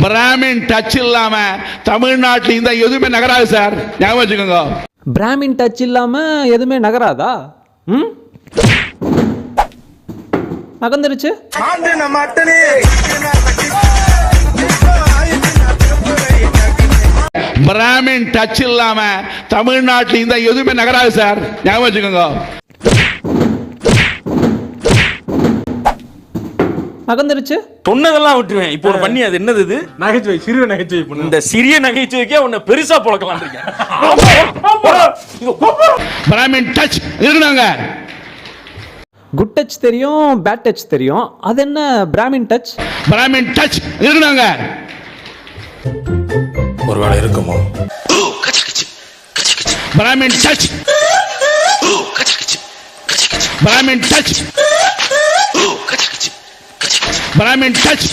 Brahmin touch இல்லாம தமிழ்நாட்டில் இந்த எதுவுமே நகராது சார். ஞாபகம் வச்சுக்கோங்க. பிராமின் டச் இல்லாம எதுவுமே நகராதா? ம்? நகர்ந்துருச்சு. பிராமின் டச் இல்லாம தமிழ்நாட்டில் இந்த எதுவுமே நகராது சார். ஞாபகம் வச்சுக்கோங்க. நகர்ந்துருச்சு சொன்னதெல்லாம் விட்டுருவேன். இப்போ ஒண்ணு பண்ணி அது என்னது இது? நகைச்சுவை சிறிய நகைச்சுவை பண்ணு. இந்த சிறிய நகைச்சுவைக்கே உன்னை பெருசா பழக்கலாம் இருக்கேன். பிராமின் டச் இருந்தாங்க குட் டச் தெரியும் பேட் டச் தெரியும். அது என்ன பிராமின் டச் பிராமின் டச் இருந்தாங்க ஒருவேளை இருக்குமோ? Brahmin touch Brahmin touch but I'm in touch.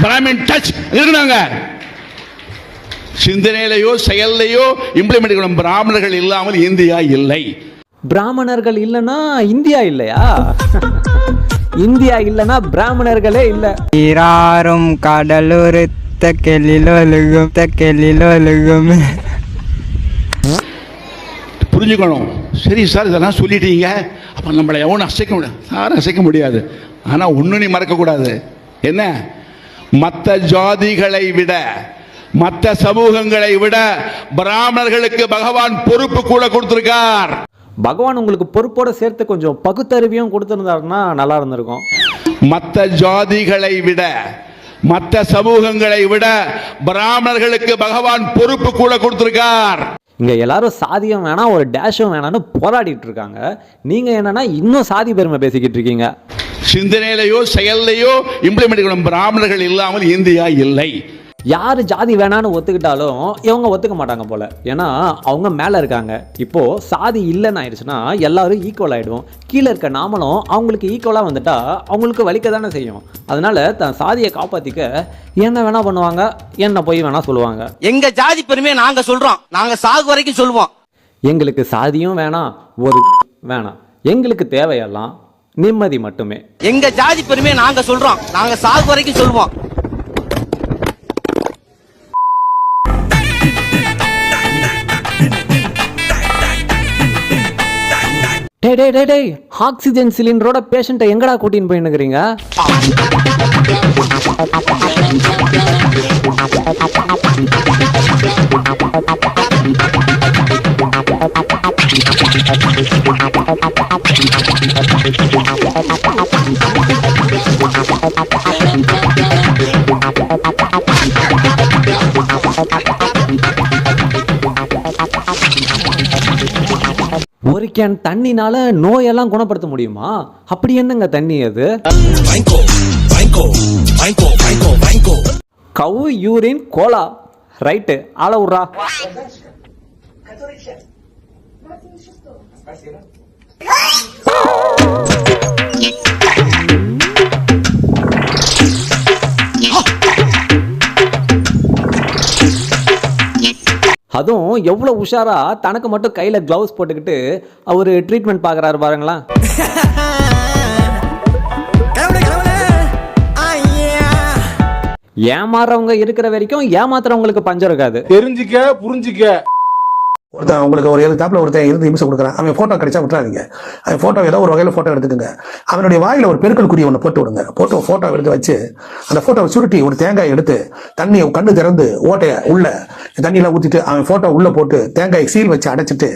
but I'm in இருந்தாங்க சிந்தனையிலையோ செயல்லையோ இம்ப்ளிமெண்ட் பண்ணும் பிராமணர்கள் இல்லாமல் இந்தியா இல்லை. பிராமணர்கள் இல்லைன்னா இந்தியா இல்லையா? இந்தியா இல்லைன்னா பிராமணர்களே இல்லை. இராரும் கடலுரு தக்கெல்லிலோ அழுகும் தக்கெல்லிலோ அழுகும் புரிஞ்சுக்கணும். சரி சார் இதெல்லாம் சொல்லிட்டீங்க. அப்போ நம்மளை எவனும் அசைக்க முடியாது. யாரும் அசைக்க முடியாது. ஆனால் ஒன்று நீ மறக்கக்கூடாது என்ன? மற்ற ஜாதிகளை விட மற்ற சமூகங்களை விட பிராமணர்களுக்கு பகவான் பொறுப்பு கூட கொடுத்திருக்கார். பகவான் உங்களுக்கு பொறுப்போட சேர்த்து கொஞ்சம் பகுத்தறிவியும் கொடுத்துருந்தாருன்னா நல்லா இருந்திருக்கும். மற்ற ஜாதிகளை விட மற்ற சமூகங்களை விட பிராமணர்களுக்கு பகவான் பொறுப்பு கூட கொடுத்திருக்கார். இங்கே எல்லாரும் சாதியம் வேணாம் ஒரு டேஷும் வேணாம்னு போராடிட்டு இருக்காங்க நீங்கள் என்னன்னா இன்னும் சாதி பெருமை பேசிக்கிட்டு இருக்கீங்க. சிந்தனையிலையோ செயல்லையோ இம்ப்ளிமெண்ட் பிராமணர்கள் இல்லாமல் இந்தியா இல்லை. யார் ஜாதி வேணான்னு ஒத்துக்கிட்டாலும் இவங்க ஒத்துக்க மாட்டாங்க போல. ஏன்னா அவங்க மேலே இருக்காங்க. இப்போ சாதி இல்லைன்னு ஆயிடுச்சுன்னா எல்லாரும் ஈக்குவல் ஆயிடும் கீழே இருக்க நாமளும் அவங்களுக்கு ஈக்குவலாக வந்துட்டா அவங்களுக்கு வலிக்க தானே செய்யும். அதனால தன் சாதியை காப்பாத்திக்க என்ன வேணா பண்ணுவாங்க என்ன போய் வேணா சொல்லுவாங்க. எங்க ஜாதி பெருமையை நாங்க சொல்றோம். நாங்க சாகு வரைக்கும் சொல்லுவோம் எங்களுக்கு சாதியும் வேணாம் ஒரு வேணாம். எங்களுக்கு தேவையெல்லாம் நிம்மதி மட்டுமே. எங்க ஜாதி பெருமையை நாங்க சொல்றோம். நாங்க சாகு வரைக்கும் சொல்லுவோம் டே டே டே டே ஆக்சிஜன் சிலிண்டரோட பேஷண்ட்டை எங்கடா கூட்டின்னு போயின்னுக்கிறீங்க ஒரு கேன் தண்ணினால நோயெல்லாம் குணப்படுத்த முடியுமா? அப்படி என்னங்க தண்ணி அது? Cow urine cola. ரைட்டு. ஆள விட்றா அதுவும் எவ்வளோ உஷாரா தனக்கு மட்டும் கையில் க்ளவுஸ் போட்டுக்கிட்டு அவர் ட்ரீட்மெண்ட் பார்க்குறாரு பாருங்களேன். ஏமாறவங்க இருக்கிற வரைக்கும் ஏமாத்துறவங்களுக்கு பஞ்சம் இருக்காது. தெரிஞ்சுக்க புரிஞ்சுக்க. ஒருத்தன் உங்களுக்கு ஒரு ஏழு தாப்புல ஒருத்தன் இருந்து நிமிஷம் கொடுக்குறான். அவன் ஃபோட்டோ கிடைச்சா விட்டுறாதீங்க. அவன் ஃபோட்டோ ஏதோ ஒரு வகையில் ஃபோட்டோ எடுத்துக்கோங்க. அவனுடைய வாயில ஒரு பெருக்கல் குறி ஒன்று போட்டு விடுங்க. ஃபோட்டோ ஃபோட்டோ எடுத்து வச்சு அந்த ஃபோட்டோவை சுருட்டி ஒரு தேங்காய் எடுத்து தண்ணியை கண்ணு திறந்து ஓட்டைய உள்ள தண்ணியில ஊற்றிட்டு அவன் ஃபோட்டோ உள்ள போட்டு தேங்காயை சீல் வச்சு அடைச்சிட்டு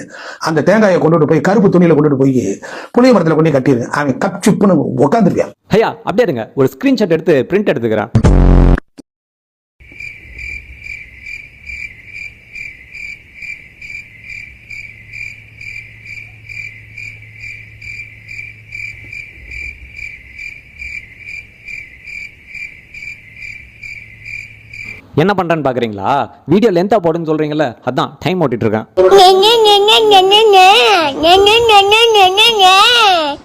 அந்த தேங்காயை கொண்டுட்டு போய் கருப்பு துணியில கொண்டுட்டு போய் புளிய மரத்துல கொண்டு கட்டிடுங்க அவன் கப்சிப்புன்னு உட்காந்துருக்கான் ஐயா அப்படியே இருங்க. ஒரு ஸ்க்ரீன்ஷாட் எடுத்து பிரிண்ட் எடுத்துக்கிறான். என்ன பண்ணுறேன்னு பார்க்குறீங்களா வீடியோ லென்த்தாக போடுன்னு சொல்கிறீங்களே அதான் டைம் ஓட்டிகிட்ருக்கேன்